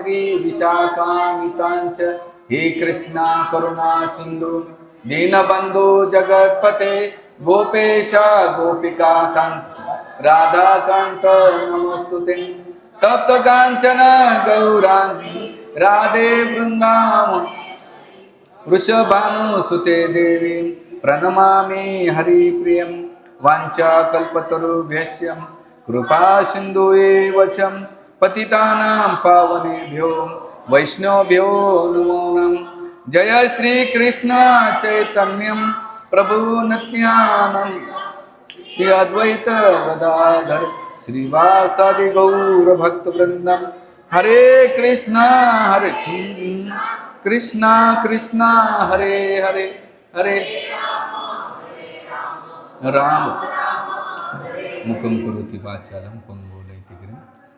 श्री विशाखानितांच. हे कृष्णा करुणा सिंधू दीनबंधू जगत्पते गोपेश गोपिकाकांत राधाकांत नमस्तुते. तप्त कांचन गौरांगी राधे वृंदावन. वृषभानुसुते देवी प्रणमामि हरिप्रियं वाञ्छाकल्पतरुभ्यश्च कृपा सिन्धु एव पतितानां पावनेभ्यो वैष्णवभ्यो नमो नमः जय श्रीकृष्ण चैतन्यं प्रभु श्री अद्वैत गदाधर श्रीवासादि गौरभक्तवृन्दं हरे कृष्ण हरे कृष्ण कृष्ण हरे हरे हरे। राम। मुखं करोति वाचालं पंगोलयति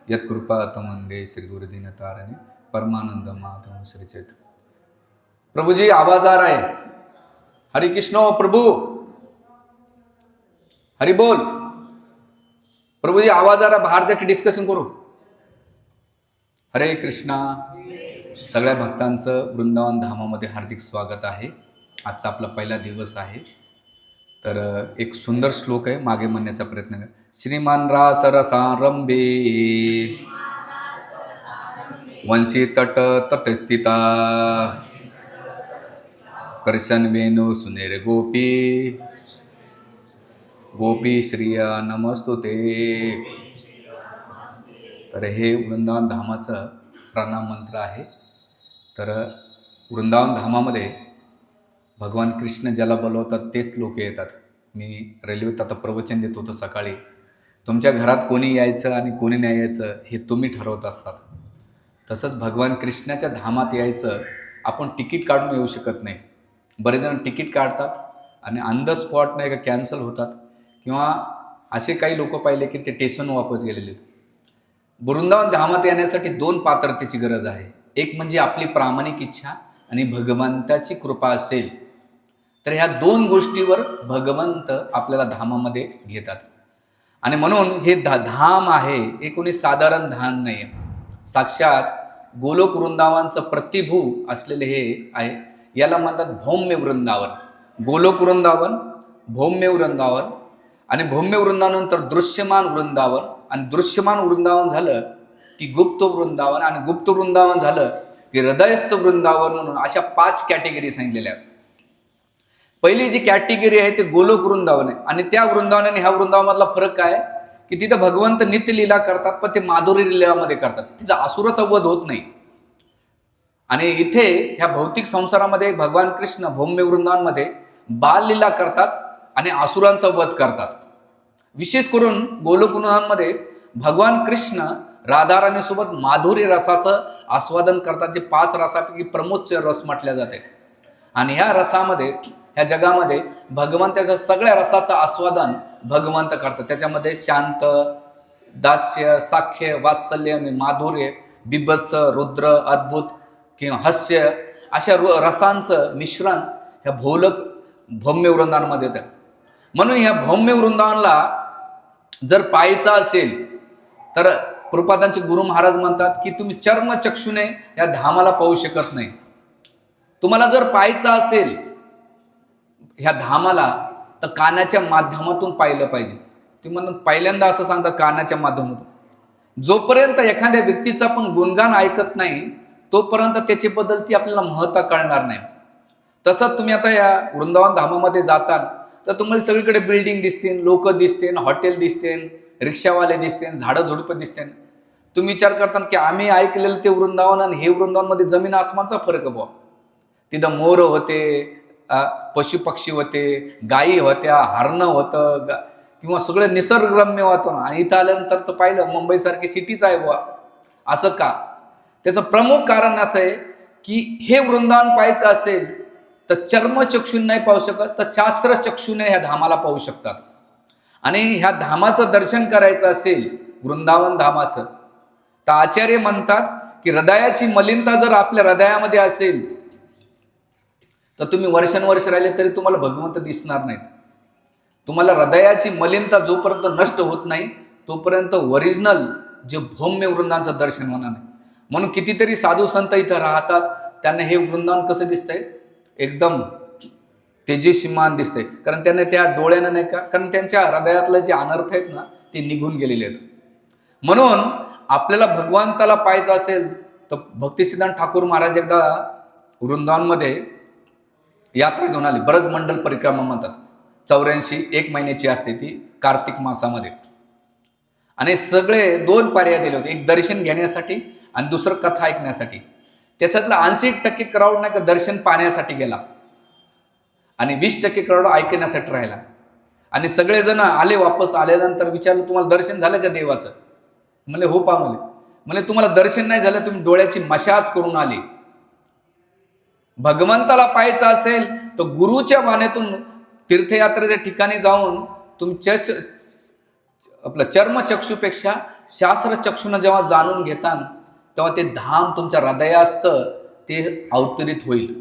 यत्कृपातमंदे श्री गुरुदीन तारणे परमानंद माधव श्री प्रभुजी आवाज आ रहा है। हरे कृष्ण प्रभु। हरि बोल। प्रभुजी आवाज आ रहा बाहर जाके डिस्कशन करू। हरे कृष्णा। सगळ्या भक्तांचं वृंदावन धामामध्ये हार्दिक स्वागत आहे. आजचा आपला पहिला दिवस आहे. तर एक सुंदर श्लोक आहे मागे म्हणण्याचा प्रयत्न कर. श्रीमान रास रसारंभे वंशी तट तटस्थिता. कर्शन वेणू सुनेर गोपी. गोपी श्रिया नमस्तुते. तर हे वृंदावन धामाचं प्रणाम मंत्र आहे. तर वृंदावन धामामध्ये भगवान कृष्ण ज्याला बोलवतात तेच लोक येतात. मी रेल्वेत आता प्रवचन देत होतो सकाळी. तुमच्या घरात कोणी यायचं आणि कोणी नाही यायचं हे तुम्ही ठरवत असतात. तसंच भगवान कृष्णाच्या धामात यायचं आपण तिकीट काढून येऊ शकत नाही. बरेच जण तिकीट काढतात आणि ऑन द स्पॉट नाही का कॅन्सल होतात. किंवा असे काही लोक पाहिले की ते टेशन वापस गेलेले आहेत. वृंदावन धामात येण्यासाठी दोन पात्रतेची गरज आहे. एक म्हणजे आपली प्रामाणिक इच्छा आणि भगवंताची कृपा असेल तर ह्या दोन गोष्टीवर भगवंत आपल्याला धामामध्ये घेतात. आणि म्हणून हे धा धाम आहे हे कोणी साधारण धाम नाही आहे साक्षात गोलोक वृंदावनचं प्रतिभू असलेले हे आहे याला म्हणतात भौम्य वृंदावन. गोलोक वृंदावन भौम्य वृंदावन आणि भौम्य वृंदावनंतर दृश्यमान वृंदावन. आणि दृश्यमान वृंदावन झालं की गुप्त वृंदावन आणि गुप्त वृंदावन झालं की हृदयस्थ वृंदावन म्हणून अशा पाच कॅटेगरी सांगितलेल्या आहेत. पहिली जी कॅटेगरी आहे ते गोलोक वृंदावन. आहे आणि त्या वृंदावन आणि ह्या वृंदावनामधला फरक काय? आहे? की तिथं भगवंत नित्यलीला करतात पण ते माधुरी लीलामध्ये करतात. तिथं असुराचा वध होत नाही. आणि इथे ह्या भौतिक संसारामध्ये भगवान कृष्ण भौम्य वृंदावनमध्ये बाललीला करतात आणि असुरांचा वध करतात. विशेष करून गोलोक वृंदावनमध्ये भगवान कृष्ण राधाराणीसोबत माधुरी रसाचं आस्वादन करतात जे पाच रसापैकी प्रमोद रस म्हटल्या जाते. आणि ह्या रसामध्ये ह्या जगामध्ये भगवंताच्या सगळ्या रसाचं आस्वादन भगवंत करतात. त्याच्यामध्ये शांत दास्य साख्य वात्सल्य माधुर्य बिभत्स रुद्र अद्भुत किंवा हास्य अशा रु रसांचं मिश्रण ह्या भौलक भौम्य वृंदांमध्ये येतं. म्हणून ह्या भौम्य वृंदावनला जर पाहायचं असेल तर कृपादांचे गुरु महाराज म्हणतात की तुम्ही चर्मचक्षुने या धामाला पाहू शकत नाही. तुम्हाला जर पाहायचं असेल ह्या धामाला तर कानाच्या माध्यमातून पाहिलं पाहिजे. ते म्हणून पहिल्यांदा असं सांगतात कानाच्या माध्यमातून. जोपर्यंत एखाद्या व्यक्तीचं आपण गुणगान ऐकत नाही तोपर्यंत त्याच्याबद्दल ती आपल्याला महत्त्व कळणार नाही. तसंच तुम्ही आता या वृंदावन धामामध्ये जातात तर तुम्हाला सगळीकडे बिल्डिंग दिसतील लोक दिसतील हॉटेल दिसतील रिक्षावाले दिसतील झाडं झुडपं दिसतील. तुम्ही विचार करता की आम्ही ऐकलेलं ते वृंदावन आणि हे वृंदावनमध्ये जमीन आसमानचा फरक आहे बुवा. तिथं मोर होते पशुपक्षी होते गायी होत्या हरणं होतं गा- किंवा सगळं निसर्गरम्य होतं ना आणि इथं आल्यानंतर तर पाहिलं मुंबईसारखी सिटीच आहे बुवा. असं का? त्याचं प्रमुख कारण असं आहे की हे वृंदावन पाहायचं असेल तर चर्मचक्षून नाही पाहू शकत तर शास्त्रचक्षूने ह्या धामाला पाहू शकतात. आणि ह्या धामाचं दर्शन करायचं असेल वृंदावन धामाचं तर आचार्य म्हणतात की हृदयाची मलिनता जर आपल्या हृदयामध्ये असेल तर तुम्ही वर्षानुवर्ष राहिले तरी तुम्हाला भगवंत दिसणार नाहीत. तुम्हाला हृदयाची मलिनता जोपर्यंत नष्ट होत नाही तोपर्यंत ओरिजिनल जे भौम्य वृंदांचं दर्शन होणार नाही. म्हणून कितीतरी साधू संत इथं राहतात त्यांना हे वृंदावन कसं दिसतंय? एकदम तेजस्वीमान दिसतंय. कारण त्यांना त्या डोळ्यानं नाही का कारण त्यांच्या हृदयातले जे अनर्थ आहेत ना ते निघून गेलेले आहेत. म्हणून आपल्याला भगवंताला पाहायचं असेल तर भक्तिसिद्धांत ठाकूर महाराज एकदा वृंदावनमध्ये यात्रा घेऊन आली. बरंच मंडल परिक्रमा म्हणतात. चौऱ्याऐंशी एक महिन्याची असते ती कार्तिक मासामध्ये. आणि सगळे दोन पर्याय दिले होते एक दर्शन घेण्यासाठी आणि दुसरं कथा ऐकण्यासाठी. त्याच्यातला ऐंशी टक्के क्राऊड नाही का दर्शन पाहण्यासाठी गेला. आणि वीस टक्के क्राऊड ऐकण्यासाठी राहिला. आणि सगळेजण आले वापस. आल्यानंतर विचारलं तुम्हाला दर्शन झालं का देवाचं? म्हणले हो पा म्हणले. म्हणजे तुम्हाला दर्शन नाही झालं तुम्ही डोळ्याची मशाज करून आली. भगवंताला पाहायचं असेल तर गुरुच्या वाण्यातून तीर्थयात्रेच्या ठिकाणी जाऊन तुमच्या च- आपलं चर्मचक्षुपेक्षा शास्त्रचक्षुनं जेव्हा जाणून घेतान तेव्हा ते धाम तुमच्या हृदयास्त ते अवतरित होईल.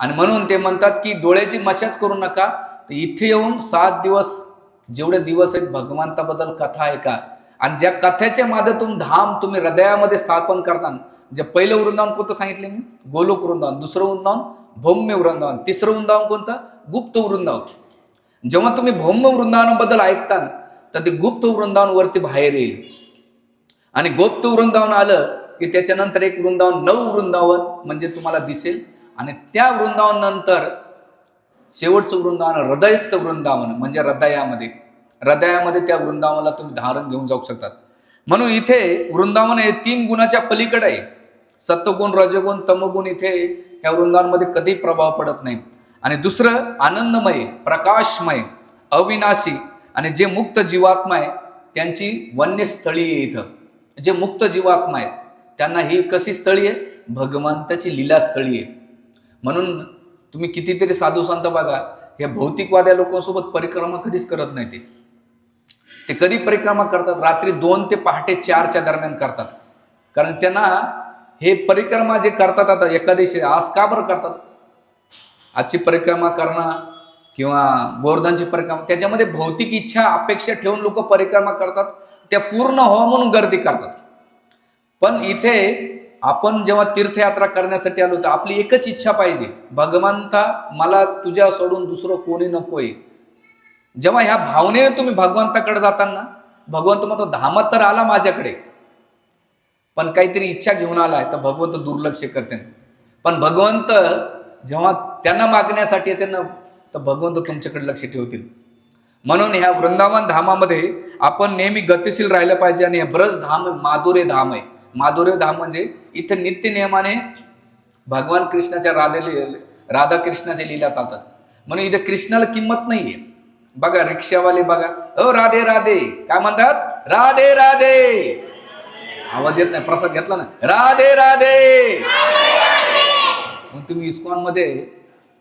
आणि म्हणून ते म्हणतात की डोळ्याची मशाज करू नका तर इथे येऊन सात दिवस जेवढे दिवस आहेत भगवंताबद्दल कथा ऐका आणि ज्या कथेच्या माध्यमातून धाम तुम्ही हृदयामध्ये स्थापन करता जे पहिलं वृंदावन कोणतं सांगितले मी? गोलोक वृंदावन. दुसरं वृंदावन भौम्य वृंदावन. तिसरं वृंदावन कोणतं? गुप्त वृंदावन. जेव्हा तुम्ही भौम्य वृंदावनाबद्दल ऐकता तर ते गुप्त वृंदावनवरती बाहेर येईल. आणि गुप्त वृंदावन आलं की त्याच्यानंतर एक वृंदावन नऊ वृंदावन म्हणजे तुम्हाला दिसेल. आणि त्या वृंदावन नंतर शेवटचं वृंदावन हृदयस्थ वृंदावन म्हणजे हृदयामध्ये. हृदयामध्ये त्या वृंदावनाला तुम्ही धारण घेऊन जाऊ शकतात. म्हणून इथे वृंदावन हे तीन गुणाच्या पलीकडे आहे. सत्वगुण रजगुण तमगुण इथे या वृंदांमध्ये कधी प्रभाव पडत नाही. आणि दुसरं आनंदमय प्रकाशमय अविनाशी आणि जे मुक्त जीवात्मा आहे त्यांची वन्य स्थळी आहे इथं. जे मुक्त जीवात्मा आहे त्यांना ही कशी स्थळी आहे? भगवंताची लीलास्थळी आहे. म्हणून तुम्ही कितीतरी साधू संत बघा हे भौतिकवाद्या लोकांसोबत परिक्रमा कधीच करत नाही ते. ते कधी परिक्रमा करतात? रात्री दोन ते पहाटे चारच्या दरम्यान करतात. कारण त्यांना हे परिक्रमा जे करतात आता एकादशी आज का बरं करतात? आजची परिक्रमा करणं किंवा गोवर्धनची परिक्रमा त्याच्यामध्ये भौतिक इच्छा अपेक्षा ठेवून लोक परिक्रमा करतात त्या पूर्ण हो म्हणून गर्दी करतात. पण इथे आपण जेव्हा तीर्थयात्रा करण्यासाठी आलो तर आपली एकच इच्छा पाहिजे भगवंता मला तुझ्या सोडून दुसरं कोणी नकोय? जेव्हा ह्या भावनेने तुम्ही भगवंताकडे जाताना भगवंत म्हणतो धामत तर आला माझ्याकडे. पण काहीतरी इच्छा घेऊन आलाय तर भगवंत दुर्लक्ष करते. पण भगवंत जेव्हा त्यांना मागण्यासाठी येते ना तर भगवंत तुमच्याकडे लक्ष ठेवतील. म्हणून ह्या वृंदावन धामामध्ये आपण नेहमी गतिशील राहिलं पाहिजे आणि ब्रज धाम माधुर्य धाम आहे. माधुर्य धाम म्हणजे इथं नित्य नियमाने भगवान कृष्णाच्या राधे राधा कृष्णाच्या लीला चालतात. म्हणून इथे कृष्णाला किंमत नाहीये. बघा रिक्षावाले बघा अ राधे राधे. काय म्हणतात? राधे राधे. आवाज येत नाही प्रसाद घेतला ना राधे राधे! मग तुम्ही इस्कॉनमध्ये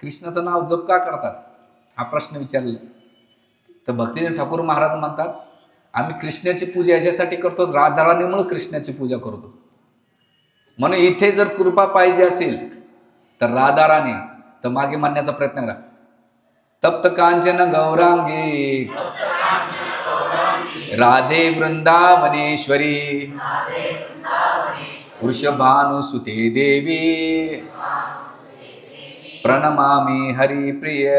कृष्णाचं नाव जप का करतात? हा प्रश्न विचारला. तर भक्तीनाथ ठाकूर महाराज म्हणतात आम्ही कृष्णाची पूजा याच्यासाठी करतो राधाराणीमुळे कृष्णाची पूजा करतो. म्हणून इथे जर कृपा पाहिजे असेल तर राधाराणी तर मागे म्हणण्याचा प्रयत्न करा. तप्त कांचन गौरांगी. राधे वृंदावनेश्वरी। वृषभानुसुते देवी। प्रणमामि हरिप्रिय।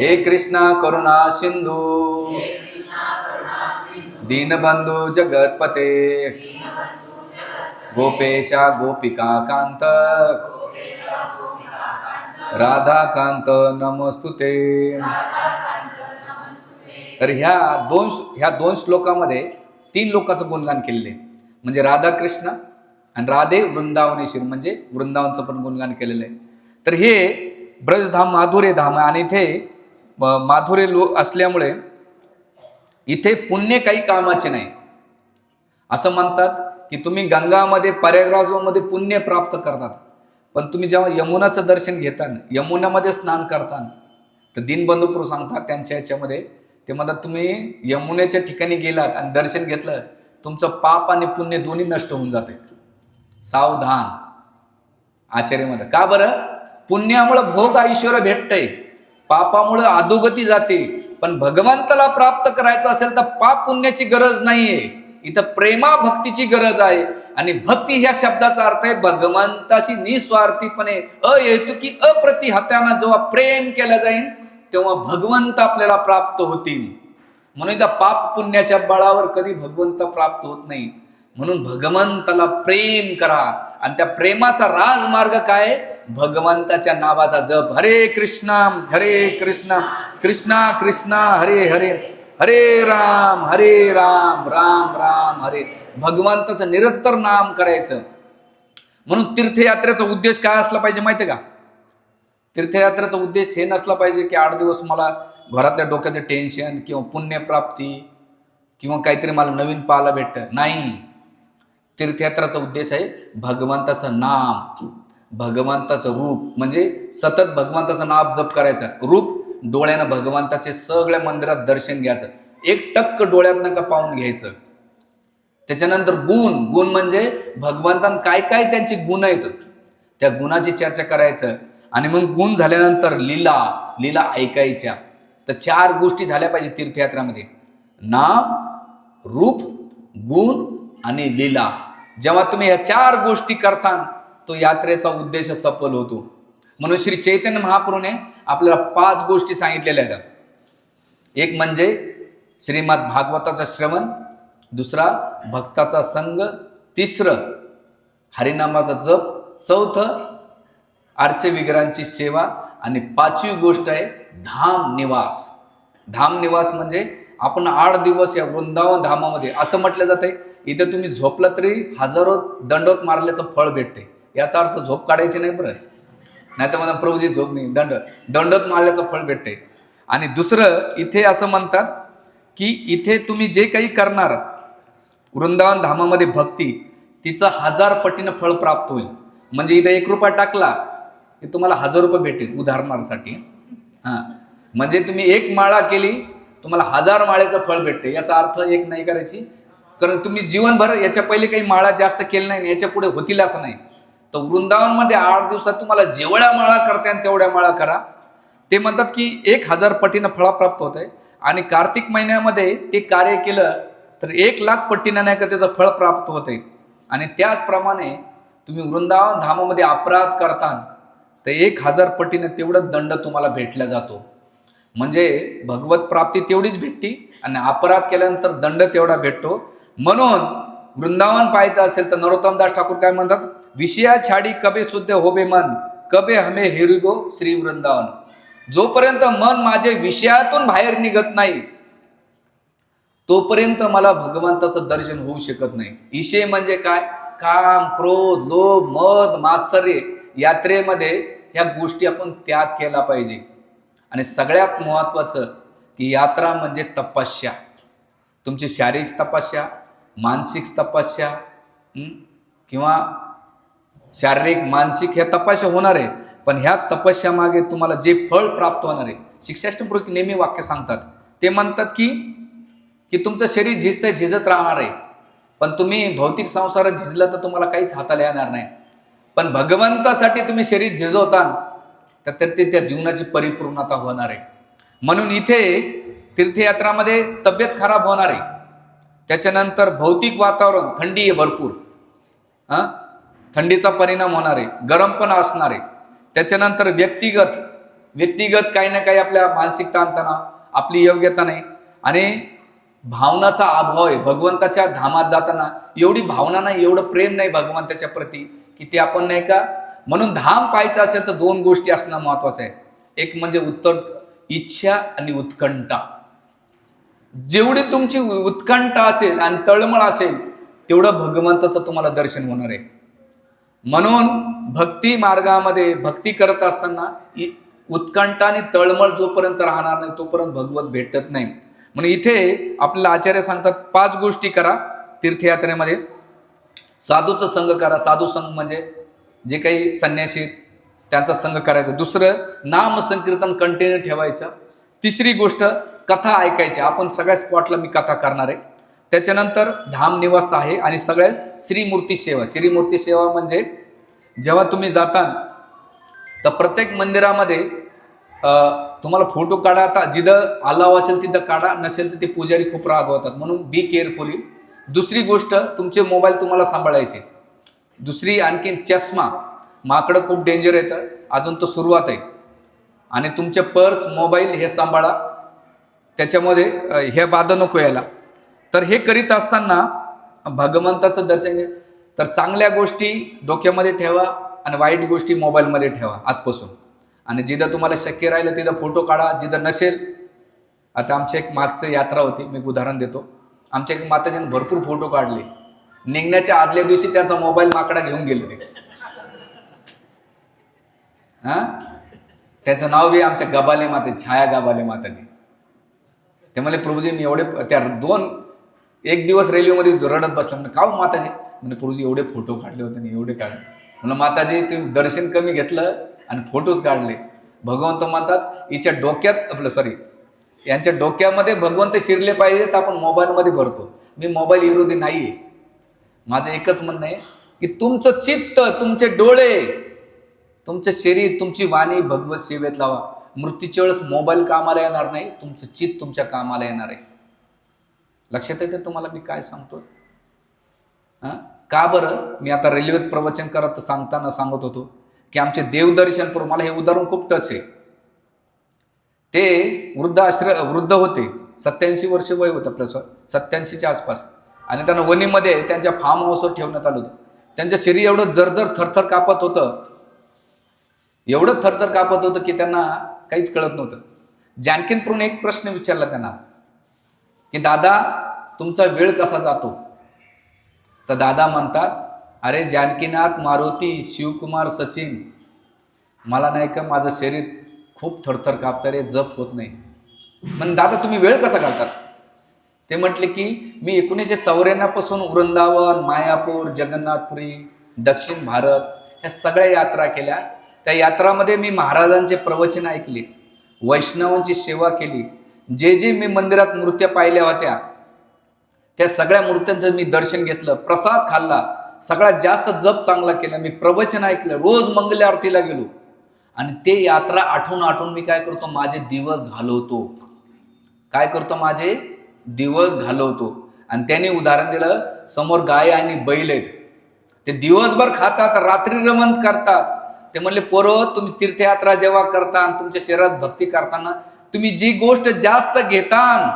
हे कृष्णा करुणा सिंधू। दीनबंधू जगतपते। गोपेशा गोपिका कांत राधाकांत नमस्तुते। तर ह्या दोन ह्या दोन श्लोकामध्ये तीन लोकांचं गुणगान केलेले आहे. म्हणजे राधाकृष्ण आणि राधे वृंदावनेश्वर म्हणजे वृंदावनचं पण गुणगान केलेलं आहे. तर हे ब्रजधाम माधुर्य धाम आहे आणि इथे माधुरे माधुर्य लो असल्यामुळे इथे पुण्य काही कामाचे नाही. असं म्हणतात की तुम्ही गंगामध्ये पर्यागराजामध्ये पुण्य प्राप्त करतात. पण तुम्ही जेव्हा यमुनाचं दर्शन घेता यमुनामध्ये स्नान करता तर दिनबंधू सांगतात त्यांच्या याच्यामध्ये ते म्हणतात तुम्ही यमुनेच्या ठिकाणी गेलात आणि दर्शन घेतलं तुमचं पाप आणि पुण्य दोन्ही नष्ट होऊन जाते. सावधान. आचार्य म्हणतात का बरं? पुण्यामुळं भोग ऐश्वर भेटतंय. पापामुळं अधोगती जाते. पण भगवंताला प्राप्त करायचं असेल तर पाप पुण्याची गरज नाहीये. इथं प्रेमा भक्तीची गरज आहे. आणि भक्ती ह्या शब्दाचा अर्थ आहे भगवंताशी निस्वार्थीपणे अहेतुकी अप्रतिहत्यानं जेव्हा प्रेम केलं जाईल तेव्हा भगवंत आपल्याला प्राप्त होतील. म्हणून त्या पाप पुण्याच्या बळावर कधी भगवंत प्राप्त होत नाही. म्हणून भगवंताला प्रेम करा. आणि त्या प्रेमाचा राजमार्ग काय? भगवंताच्या नावाचा जप. हरे कृष्णा हरे कृष्णा कृष्णा कृष्णा हरे हरे हरे राम हरे राम राम राम हरे. भगवंताचं निरंतर नाम करायचं. म्हणून तीर्थयात्रेचा उद्देश काय असला पाहिजे माहिती का? तीर्थयात्रेचा उद्देश हे नसला पाहिजे की आठ दिवस मला घरातल्या डोक्याचं टेन्शन किंवा पुण्यप्राप्ती किंवा काहीतरी मला नवीन पाहायला भेटतं. नाही. तीर्थयात्राचा उद्देश आहे भगवंताचं नाम. भगवंताचं रूप. म्हणजे सतत भगवंताचं नाम जप करायचं. रूप डोळ्यानं भगवंताचे सगळ्या मंदिरात दर्शन घ्यायचं. एक टक्क डोळ्यातनं का पाहून घ्यायचं. त्याच्यानंतर गुण. गुण म्हणजे भगवंतान काय काय त्यांचे गुण आहेत? त्या गुणाची चर्चा करायचं. आणि मग गुण झाल्यानंतर लीला लीला ऐकायच्या. तर चार गोष्टी झाल्या पाहिजे तीर्थयात्रामध्ये. नाम रूप गुण आणि लीला. जेव्हा तुम्ही ह्या चार गोष्टी करता तो यात्रेचा उद्देश सफल होतो. म्हणून श्री चैतन्य महाप्रभूने आपल्याला पाच गोष्टी सांगितलेल्या आहेत. एक म्हणजे श्रीमद भागवताचं श्रवण दुसरा भक्ताचा संग तिसरं हरिनामाचा जप चौथं आरचे विग्रहांची सेवा आणि पाचवी गोष्ट आहे धाम निवास. धाम निवास म्हणजे आपण आठ दिवस या वृंदावन धामामध्ये असं म्हटलं जातंय इथे तुम्ही झोपला तरी हजारो दंडोत मारल्याचं फळ भेटते. याचा अर्थ झोप काढायची नाही बरं. नाही तर मला प्रभूजी झोप नाही दंड दंडोत मारल्याचं फळ भेटते. आणि दुसरं इथे असं म्हणतात की इथे तुम्ही जे काही करणार वृंदावन धामामध्ये भक्ती तिचं हजार पटीनं फळ प्राप्त होईल. म्हणजे इथं एक रुपया टाकला की तुम्हाला हजार रुपये भेटेल उदाहरणासाठी. हां. म्हणजे तुम्ही एक माळा केली तुम्हाला हजार माळेचं फळ भेटते. याचा अर्थ एक नाही करायची. कारण तुम्ही जीवनभर याच्या पहिले काही माळा जास्त केल्या नाही याच्यापुढे होतील असं नाही. तर वृंदावनमध्ये आठ दिवसात तुम्हाला जेवढ्या माळा करता येईल तेवढ्या माळा करा. ते म्हणतात की एक हजार पटीनं फळा प्राप्त होत आहे. आणि कार्तिक महिन्यामध्ये ते कार्य केलं तर एक लाख पट्टीनं नाही का त्याचं फळ प्राप्त होत आहे. आणि त्याचप्रमाणे तुम्ही वृंदावन धामामध्ये अपराध करता तर एक हजार पटीने तेवढं दंड तुम्हाला भेटला जातो. म्हणजे भगवत प्राप्ती तेवढीच भेटती आणि अपराध केल्यानंतर दंड तेवढा भेटतो. म्हणून वृंदावन पाहायचं असेल तर नरोत्तमदास ठाकूर काय म्हणतात? विषया छाडी कबे शुद्ध होबे मन कबे हमे हेरुगो श्री वृंदावन. जोपर्यंत मन माझे विषयातून बाहेर निघत नाही तोपर्यंत मला भगवंताचं दर्शन होऊ शकत नाही. इशे म्हणजे काय? काम क्रोध लोभ मद मात्सर्य. यात्रेमध्ये ह्या गोष्टी आपण त्याग केला पाहिजे. आणि सगळ्यात महत्त्वाचं की यात्रा म्हणजे तपस्या. तुमची शारीरिक तपस्या मानसिक तपस्या किंवा शारीरिक मानसिक ह्या तपस्या होणार आहे. पण ह्या तपस्यामागे तुम्हाला जे फळ प्राप्त होणार आहे शिक्षाष्टपूर्वक नेहमी वाक्य सांगतात. ते म्हणतात की की तुमचं शरीर झिजतंय झिजत राहणार आहे. पण तुम्ही भौतिक संसारात झिजलं तर तुम्हाला काहीच हाताला येणार नाही. पण भगवंतासाठी तुम्ही शरीर झिजवता तर ते त्या जीवनाची परिपूर्णता होणार आहे. म्हणून इथे तीर्थयात्रामध्ये तब्येत खराब होणार आहे. त्याच्यानंतर भौतिक वातावरण थंडी आहे भरपूर. हां? थंडीचा परिणाम होणार आहे. गरम पण असणार आहे. त्याच्यानंतर व्यक्तिगत व्यक्तिगत काही ना काही आपल्या मानसिक ताणतणाव आपली योग्यता नाही. आणि भावनाचा अभाव आहे. भगवंताच्या धामात जाताना एवढी भावना नाही एवढं प्रेम नाही भगवंताच्या प्रती. की ते आपण नाही का? म्हणून धाम पाहायचं असेल तर दोन गोष्टी असणं महत्वाचं आहे. एक म्हणजे उत्तर इच्छा आणि उत्कंठा. जेवढी तुमची उत्कंठा असेल आणि तळमळ असेल तेवढं भगवंताचं तुम्हाला दर्शन होणार आहे. म्हणून भक्ती मार्गामध्ये भक्ती करत असताना उत्कंठा आणि तळमळ जोपर्यंत राहणार नाही तोपर्यंत भगवत भेटत नाही. म्हणून इथे आपल्याला आचार्य सांगतात पाच गोष्टी करा तीर्थयात्रेमध्ये. साधूचं संघ करा. साधू संघ म्हणजे जे काही संन्यासी त्यांचा संघ करायचा. दुसरं नाम संकीर्तन कंटेनर ठेवायचं. तिसरी गोष्ट कथा ऐकायची. आपण सगळ्या स्पॉटला मी कथा करणार आहे. त्याच्यानंतर धाम निवास आहे आणि सगळ्या श्रीमूर्ती सेवा. श्रीमूर्ती सेवा म्हणजे जेव्हा तुम्ही जाता तर प्रत्येक मंदिरामध्ये तुम्हाला फोटो काढा. आता जिथं अलाव असेल तिथं काढा. नसेल तर ते पुजारी खूप रागवतात. म्हणून बी केअरफुली दुसरी गोष्ट तुमचे मोबाईल तुम्हाला सांभाळायचे. दुसरी आणखीन चष्मा. माकडं खूप डेंजर येतं. अजून तो सुरुवात आहे. आणि तुमचे पर्स मोबाईल हे सांभाळा. त्याच्यामध्ये हे बाधा नको यायला. तर हे करीत असताना भगवंताचं दर्शन तर चांगल्या गोष्टी डोक्यामध्ये ठेवा आणि वाईट गोष्टी मोबाईलमध्ये ठेवा आजपासून. आणि जिथं तुम्हाला शक्य राहिलं तिथं फोटो काढा जिथं नसेल. आता आमची एक मागचं यात्रा होती. मी उदाहरण देतो. आमच्या एक माताजीने भरपूर फोटो काढले. निघण्याच्या आदल्या दिवशी त्यांचा मोबाईल माकडा घेऊन गेले ते. हा? त्याचं नाव बी आमच्या गबाले माते छाया गबाले माताजी. ते म्हणले प्रभूजी मी एवढे त्या दोन एक दिवस रेल्वेमध्ये रडत बसला. म्हणजे का हो माताजी? म्हणजे प्रभूजी एवढे फोटो काढले होते आणि एवढे काढले. म्हणलं माताजी तुम्ही दर्शन कमी घेतलं आणि फोटोज काढले. भगवंत म्हणतात हिच्या डोक्यात आपलं सॉरी यांच्या डोक्यामध्ये भगवंत शिरले पाहिजे तर आपण मोबाईलमध्ये भरतो. मी मोबाईल विरोधी नाही आहे माझं एकच म्हणणं आहे की तुमचं चित्त तुमचे डोळे तुमचं शरीर तुमची वाणी भगवत सेवेत लावा. मृत्यूच्या वेळेस मोबाईल कामाला येणार नाही तुमचं चित्त तुमच्या कामाला येणार आहे. लक्षात येते तुम्हाला मी काय सांगतोय? हां? का बरं? मी आता रेल्वेत प्रवचन करत सांगताना सांगत होतो की आमचे देवदर्शन मला हे उदाहरण खूप टच आहे. ते वृद्ध आश्र वृद्ध होते. सत्याऐंशी वर्ष वय होतं आपलं सत्याऐंशीच्या आसपास. आणि त्यांना वनीमध्ये त्यांच्या फार्म हाऊसवर ठेवण्यात आलं होतं. त्यांचं शरीर एवढं जरजर थरथर कापत होतं. एवढं थरथर कापत होतं की त्यांना काहीच कळत नव्हतं. जानकीनपूर्ण एक प्रश्न विचारला त्यांना. की दादा तुमचा वेळ कसा जातो? तर दादा म्हणतात अरे जानकीनाथ मारुती शिवकुमार सचिन मला नाही का माझं शरीर खूप थरथर कापतं रे जप होत नाही. म्हण दादा तुम्ही वेळ कसा घालतात? ते म्हटले की मी एकोणीसशे चौऱ्याण्णवपासून वृंदावन मायापूर जगन्नाथपुरी दक्षिण भारत ह्या सगळ्या यात्रा केल्या. त्या यात्रामध्ये मी महाराजांचे प्रवचन ऐकले वैष्णवांची सेवा केली. जे जे मी मंदिरात मूर्त्या पाहिल्या होत्या त्या सगळ्या मूर्त्यांचं मी दर्शन घेतलं प्रसाद खाल्ला. सगळ्यात जास्त जप चांगला केला. मी प्रवचन ऐकलं. रोज मंगल आरतीला गेलो. आणि ते यात्रा आठवून आठवून मी काय करतो माझे दिवस घालवतो. काय करतो माझे? दिवस घालवतो. आणि त्याने उदाहरण दिलं समोर गाय आणि बैल आहेत. ते दिवसभर खातात रात्री रमंत करतात. ते म्हणले परत तुम्ही तीर्थयात्रा जेव्हा करता आणि तुमच्या शरीरात भक्ती करताना तुम्ही जी गोष्ट जास्त घेतान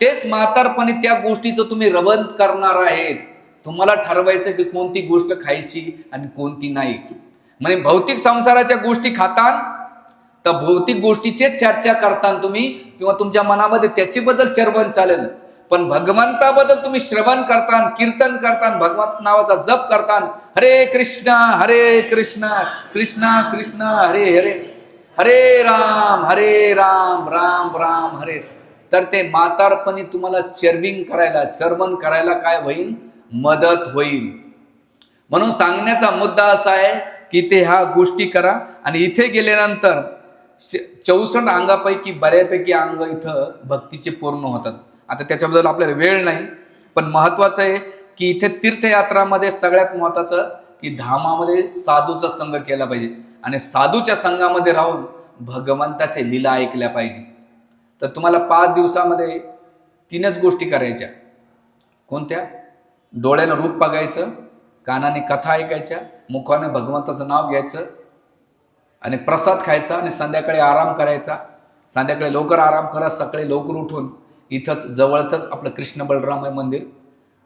तेच म्हातारपणे त्या गोष्टीचं तुम्ही रवंत करणार आहेत. तुम्हाला ठरवायचं की कोणती गोष्ट खायची आणि कोणती नाही. म्हणजे भौतिक संसाराच्या गोष्टी खातान तर भौतिक गोष्टीचेच चर्चा करतान तुम्ही किंवा तुमच्या मनामध्ये त्याची बद्दल चर्वण चालेल पण भगवंताबद्दल तुम्ही श्रवण करतान कीर्तन करतान भगवंत नावाचा जप करतान हरे कृष्ण हरे कृष्ण कृष्ण कृष्ण हरे हरे हरे राम हरे राम राम राम हरे. तर ते म्हातारपणी तुम्हाला चर्विंग करायला चर्वण करायला काय होईल मदत होईल. म्हणून सांगण्याचा मुद्दा असा आहे की ते ह्या गोष्टी करा. आणि इथे गेल्यानंतर चौसष्ट अंगापैकी बऱ्यापैकी अंग इथं भक्तीचे पूर्ण होतात. आता त्याच्याबद्दल आपल्याला वेळ नाही पण महत्वाचं आहे की इथे तीर्थयात्रामध्ये सगळ्यात महत्वाचं की धामामध्ये साधूचा संघ केला पाहिजे. आणि साधूच्या संघामध्ये राहून भगवंताचे लीला ऐकल्या पाहिजे. तर तुम्हाला पाच दिवसामध्ये तीनच गोष्टी करायच्या. कोणत्या? डोळ्यानं रूप बघायचं कानाने कथा ऐकायच्या मुखाने भगवंताचं नाव घ्यायचं आणि प्रसाद खायचा आणि संध्याकाळी आराम करायचा. संध्याकाळी लवकर आराम करा सकाळी लवकर उठून. इथंच जवळचंच आपलं कृष्ण बलराम आहे मंदिर.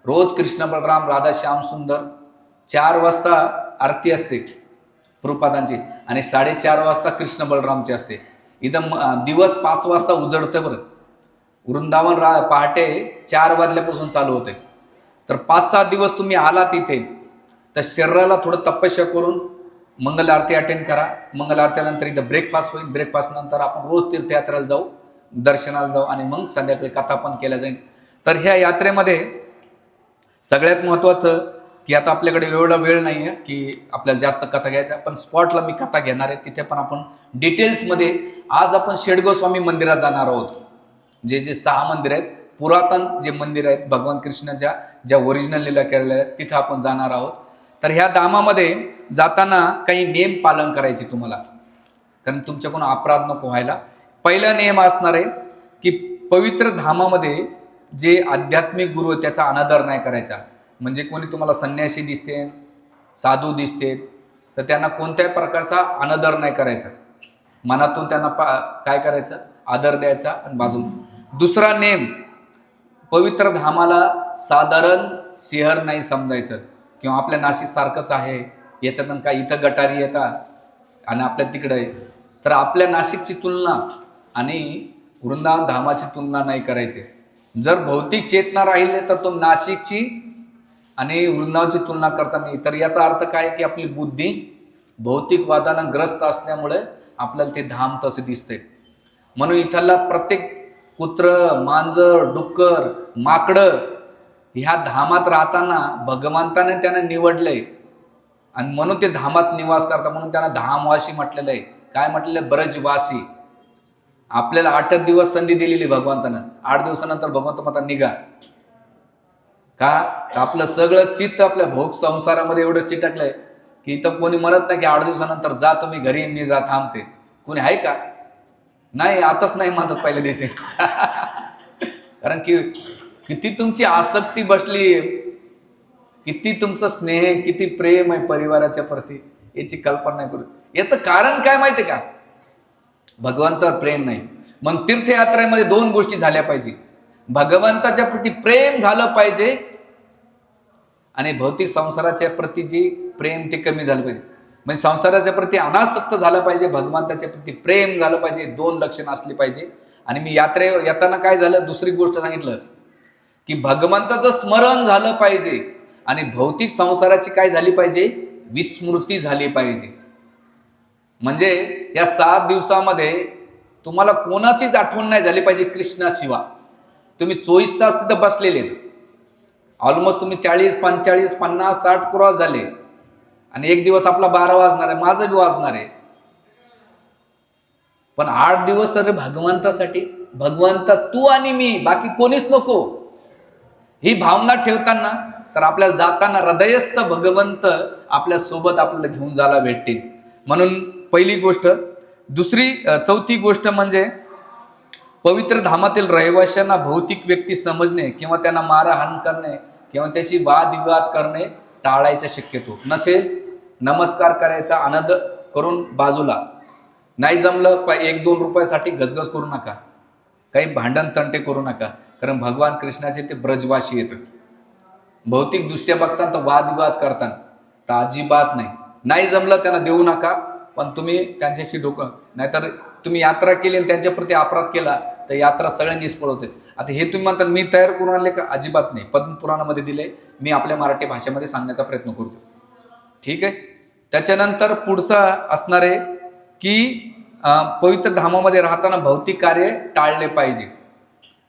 रोज कृष्ण बलराम राधा श्याम सुंदर. चार वाजता आरती असते प्रपादांची आणि साडेचार वाजता कृष्ण बलरामची असते. इथं दिवस पाच वाजता उजळतं बरं. वृंदावन रा पहाटे चार वाजल्यापासून चालू होते तर पाच सात दिवस तुम्ही आलात इथे. तर शरीराला थोडं तपस्या करून मंगल आरती अटेंड करा. मंगल आरतीनंतर इथं ब्रेकफास्ट होईल. ब्रेकफास्टनंतर आपण रोज तीर्थयात्रेला जाऊ. दर्शनाला जाऊ आणि मग संध्याकाळी कथा पण केल्या जाईल. तर ह्या यात्रेमध्ये सगळ्यात महत्त्वाचं की आता आपल्याकडे एवढा वेळ नाही आहे की आपल्याला जास्त कथा घ्यायच्या पण स्पॉटला मी कथा घेणार आहे. तिथे पण आपण डिटेल्समध्ये आज आपण शेडगोस्वामी मंदिरात जाणार आहोत. जे जे सहा मंदिर आहेत पुरातन जे मंदिर आहेत भगवान कृष्णाच्या ज्या ओरिजिनल लीला केलेल्या आहेत तिथं आपण जाणार आहोत. तर ह्या धामामध्ये जाताना काही नियम पालन करायचे तुम्हाला. कारण तुमच्याकडून अपराध नको व्हायला. पहिला नियम असणार आहे की पवित्र धामामध्ये जे आध्यात्मिक गुरु आहे त्याचा अनादर नाही करायचा. म्हणजे कोणी तुम्हाला संन्यासी दिसते साधू दिसते तर त्यांना कोणत्याही प्रकारचा अनादर नाही करायचा. मनातून त्यांना पा काय करायचं? आदर द्यायचा आणि बाजून दुसरा नेम पवित्र धामाला साधारण शहर नाही समजायचं. किंवा आपल्या नाशिक सारखंच आहे याच्यातून काय इथं गटारी येतात आणि आपल्या तिकडं आहे. तर आपल्या नाशिकची तुलना आणि वृंदावन धामाची तुलना नाही करायची. जर भौतिक चेतना राहिले तर तो नाशिकची आणि वृंदावनची तुलना करता नाही. तर याचा अर्थ काय की आपली बुद्धी भौतिकवादानं ग्रस्त असल्यामुळे आपल्याला ते धाम तसे दिसते. म्हणून इथला प्रत्येक कुत्र मांजर डुक्कर माकडं ह्या धामात राहताना भगवंताने त्यांना निवडलंय. आणि म्हणून ते धामात निवास करतात म्हणून त्यांना धामवासी म्हटलेलं आहे काय म्हटलेलं आहे ब्रजवासी. आपल्याला आठच दिवस संधी दिलेली भगवंतानं. आठ दिवसानंतर भगवंत माता निघा. का आपलं सगळं चित्त आपल्या भोग संसारामध्ये एवढं चिटकलंय की इथं कोणी म्हणत नाही की आठ दिवसानंतर जा तुम्ही घरी मी जा थांबते. कोणी आहे का? नाही आताच नाही म्हणतात पहिल्या दिवशी. कारण की किती तुमची आसक्ती बसली किती तुमचं स्नेह किती प्रेम आहे परिवाराच्या प्रती याची कल्पना नाही करू. याचं कारण काय माहिती का? भगवंतावर प्रेम नाही. मग तीर्थयात्रेमध्ये दोन गोष्टी झाल्या पाहिजे. भगवंताच्या प्रती प्रेम झालं पाहिजे आणि भौतिक संसाराच्या प्रती जी प्रेम ते कमी झालं पाहिजे. म्हणजे संसाराच्या प्रती अनासक्त झालं पाहिजे भगवंताच्या प्रती प्रेम झालं पाहिजे दोन लक्षणं असली पाहिजे. आणि मी यात्रे येताना काय झालं? दुसरी गोष्ट सांगितलं. की भगवंताचं स्मरण झालं पाहिजे आणि भौतिक संसाराची काय झाली पाहिजे? विस्मृती झाली पाहिजे. म्हणजे या सात दिवसामध्ये तुम्हाला कोणाचीच आठवण नाही झाली पाहिजे कृष्णाशिवा तुम्ही चोवीस तास तिथं बसलेले ऑलमोस्ट तुम्ही चाळीस पंचेचाळीस पन्नास साठ क्रॉस झाले. आणि एक दिवस आपला बारा वाजणार आहे माझं बी वाजणार आहे. पण आठ दिवस तर भगवंतासाठी भगवंत तू आणि मी बाकी कोणीच नको. ही भावना ठेवताना तर आपल्याला जाताना हृदयस्थ भगवंत आपल्यासोबत आपल्याला घेऊन जायला भेटतील. म्हणून पहिली गोष्ट. दुसरी चौथी गोष्ट म्हणजे पवित्र धामातील रहिवाशांना भौतिक व्यक्ती समजणे किंवा त्यांना मारहाण करणे किंवा त्याची वादविवाद करणे टाळायचा शक्यतो. नसेल नमस्कार करायचा आनंद करून बाजूला. नाही जमलं एक दोन रुपयासाठी गजगज करू नका. काही भांडण तंटे करू नका. कारण भगवान कृष्णाचे ते ब्रजवासी येतात. भौतिक दृष्ट्या बघताना तर वादविवाद करताना. तर अजिबात नाही. नाही जमलं त्यांना देऊ नका पण तुम्ही त्यांच्याशी डोकं नाहीतर तुम्ही यात्रा केली आणि त्यांच्याप्रती अपराध केला तर यात्रा सगळ्यांनी निष्फळ होते. आता हे तुम्ही म्हणता मी तयार करून आणले का? अजिबात नाही. पद्मपुराणामध्ये दिले. मी आपल्या मराठी भाषेमध्ये सांगण्याचा प्रयत्न करतो. ठीक आहे? त्याच्यानंतर पुढचा असणार आहे की पवित्र धामामध्ये राहताना भौतिक कार्य टाळले पाहिजे.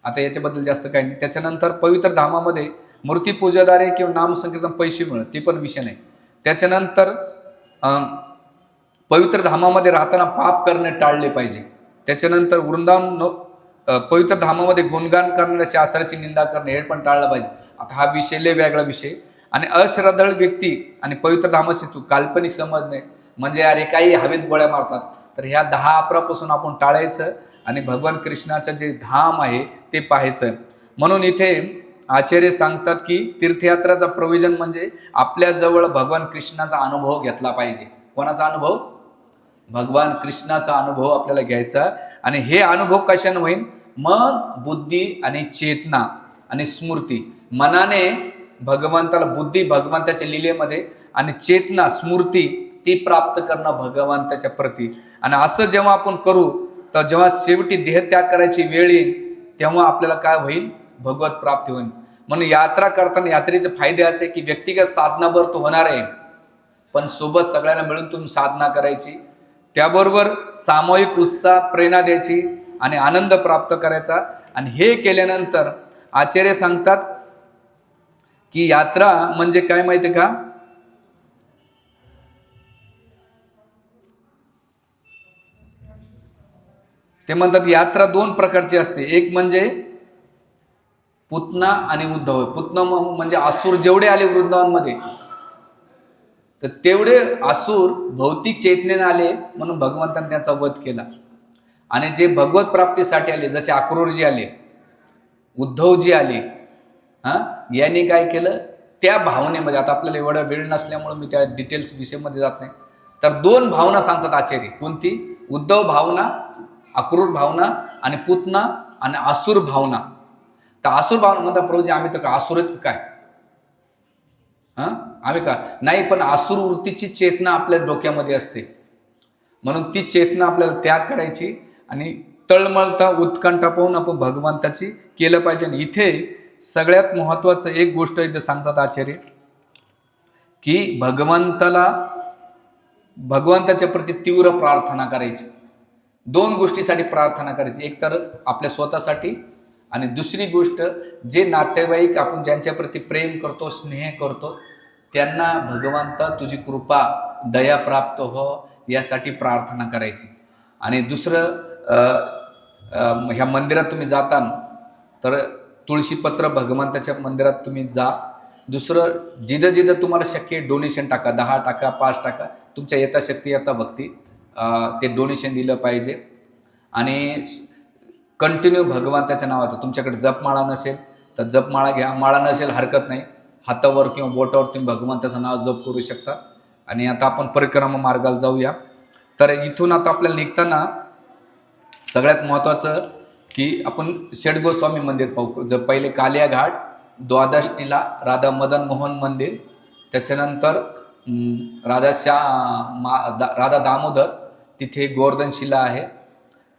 आता याच्याबद्दल जास्त काही नाही. त्याच्यानंतर पवित्र धामामध्ये मूर्तीपूजाद्वारे किंवा नामसंकीर्तन पैसे मिळत ती पण विषय नाही. त्याच्यानंतर पवित्र धामामध्ये राहताना पाप करणे टाळले पाहिजे. त्याच्यानंतर वृंदावन पवित्र धामामध्ये गुणगान करणाऱ्या शास्त्राची निंदा करणे हे पण टाळलं पाहिजे. आता हा विषय लय वेगळा विषय आणि अश्रद्धाळ व्यक्ती आणि पवित्र धामाशी तू काल्पनिक समजणे म्हणजे अरे काही हवेत गोळ्या मारतात तर ह्या दहा अकरापासून आपण टाळायचं आणि भगवान कृष्णाचं जे धाम आहे ते पाहायचं. म्हणून इथे आचार्य सांगतात की तीर्थयात्राचा प्रोविजन म्हणजे आपल्याजवळ भगवान कृष्णाचा अनुभव घेतला पाहिजे. कोणाचा अनुभव? भगवान कृष्णाचा अनुभव आपल्याला घ्यायचा. आणि हे अनुभव कशाने होईल मन बुद्धी आणि चेतना आणि स्मृती. मनाने भगवंताला बुद्धी भगवंताच्या लिलेमध्ये आणि चेतना स्मृती ती प्राप्त करणं भगवंताच्या प्रती. आणि असं जेव्हा आपण करू तर जेव्हा शेवटी देहत्याग करायची वेळ येईल तेव्हा आपल्याला काय होईल? भगवत प्राप्ती होईल. म्हणून यात्रा करताना यात्रेचे फायदे असे की व्यक्तिगत साधनाभर तो होणार आहे पण सोबत सगळ्यांना मिळून तुम्ही साधना करायची त्याबरोबर सामूहिक उत्साह प्रेरणा द्यायची आणि आनंद प्राप्त करायचा. आणि हे केल्यानंतर आचार्य सांगतात की यात्रा म्हणजे काय माहिती आहे का? ते म्हणतात यात्रा दोन प्रकारची असते. एक म्हणजे पुतना आणि उद्धव. पुतना म्हणजे आसूर जेवढे आले वृंदावनमध्ये तर तेवढे आसूर भौतिक चेतनेने आले म्हणून भगवंताने त्यांचा वध केला. आणि जे भगवत प्राप्तीसाठी आले जसे अक्रूरजी आले उद्धवजी आले हां यांनी काय केलं? त्या भावनेमध्ये आता आपल्याला एवढा वेळ नसल्यामुळं मी त्या डिटेल्स विषयमध्ये जात नाही. तर दोन भावना सांगतात आचार्य. कोणती? उद्धव भावना अक्रूर भावना आणि पुतना आणि आसुर भावना. तर आसुर भावना म्हणतात प्रभूजी आम्ही तर आसुरत आसुर काय? हां? आम्ही का? नाही पण आसुर वृत्तीची चेतना आपल्या डोक्यामध्ये असते. म्हणून ती चेतना आपल्याला त्याग करायची आणि तळमळता उत्कंठा पाहून आपण भगवंताची केलं पाहिजे. आणि इथे सगळ्यात महत्त्वाचं एक गोष्ट इथे सांगतात आचार्य की भगवंताला भगवंताच्या प्रती तीव्र प्रार्थना करायची. दोन गोष्टीसाठी प्रार्थना करायची. एक तर आपल्या स्वतःसाठी आणि दुसरी गोष्ट जे नातेवाईक आपण ज्यांच्याप्रती प्रेम करतो स्नेह करतो त्यांना भगवंता तुझी कृपा दया प्राप्त हो यासाठी प्रार्थना करायची. आणि दुसरं ह्या मंदिरात तुम्ही जाताना तर तुळशीपत्र भगवंताच्या मंदिरात तुम्ही जा. दुसरं जिथं जिथं तुम्हाला शक्य डोनेशन टाका दहा टाका पाच टाका तुमच्या यथाशक्ती यथा भक्ती ते डोनेशन दिलं पाहिजे. आणि कंटिन्यू भगवंताच्या नावाचं. तुमच्याकडे जपमाळा नसेल तर जपमाळा घ्या. माळा नसेल हरकत नाही. हातावर किंवा बोटावर तुम्ही भगवंताचं नाव जप करू शकता. आणि आता आपण परिक्रमा मार्गाला जाऊया. तर इथून आता आपल्याला निघताना सगळ्यात महत्त्वाचं की आपण षडगोस्वामी मंदिर पाहू. जर पहिले कालिया घाट द्वादशीला राधा मदन मोहन मंदिर त्याच्यानंतर राधा शा मा दा राधा दामोदर तिथे गोवर्धन शिला आहे.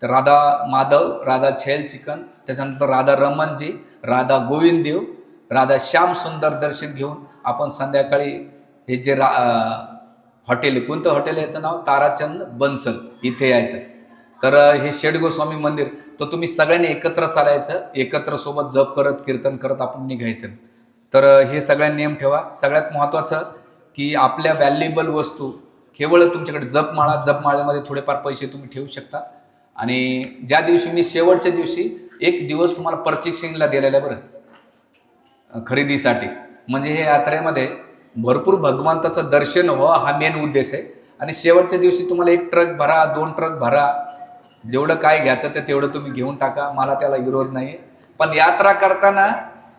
तर राधा माधव राधा छैल चिकन त्याच्यानंतर राधा रमनजी राधा गोविंददेव राधा श्याम सुंदर दर्शन घेऊन आपण संध्याकाळी हे जे रा हॉटेल आहे कोणतं हॉटेल याचं नाव? ताराचंद बन्सल इथे यायचं. तर हे शेडगोस्वामी मंदिर तर तुम्ही सगळ्यांनी एकत्र चालायचं एकत्र सोबत जप करत कीर्तन करत आपण निघायचं. तर हे सगळ्या नियम ठेवा. सगळ्यात महत्त्वाचं की आपल्या व्हॅल्युएबल वस्तू केवळ तुमच्याकडे जपमाळा जपमाळ्यामध्ये थोडेफार पैसे तुम्ही ठेवू शकता. आणि ज्या दिवशी मी शेवटच्या दिवशी एक दिवस तुम्हाला पर्चेसिंगला दिलेला आहे बरं. खरेदीसाठी. म्हणजे हे यात्रेमध्ये भरपूर भगवंताचं दर्शन व्हावं हा मेन उद्देश आहे. आणि शेवटच्या दिवशी तुम्हाला एक ट्रक भरा दोन ट्रक भरा. जेवढं काय घ्यायचं ते तेवढं तुम्ही घेऊन टाका. मला त्याला विरोध नाही पण यात्रा करताना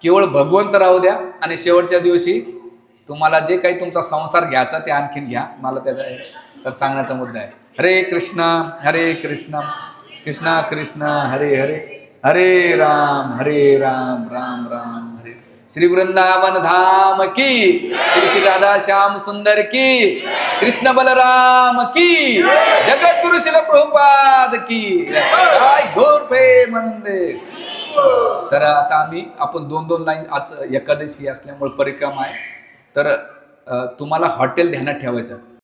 केवळ भगवंत राहू द्या आणि शेवटच्या दिवशी तुम्हाला जे काही तुमचा संसार घ्यायचा ते आणखीन घ्या. मला त्याचा तर सांगण्याचा मुद्दा आहे. हरे कृष्ण हरे कृष्ण कृष्ण कृष्ण हरे हरे. हरे राम हरे राम राम राम हरे. श्री वृंदावन धाम की श्री श्री राधा श्याम सुंदर की कृष्ण बलराम की जगत गुरु शिल प्रभुपाद की काय घोर प्रेमानंदे तर आता आम्ही आपण दोन दोन लाईन आज एकादशी असल्यामुळे परिक्रम आहे. तर तुम्हाला हॉटेल ध्यानात ठेवायचं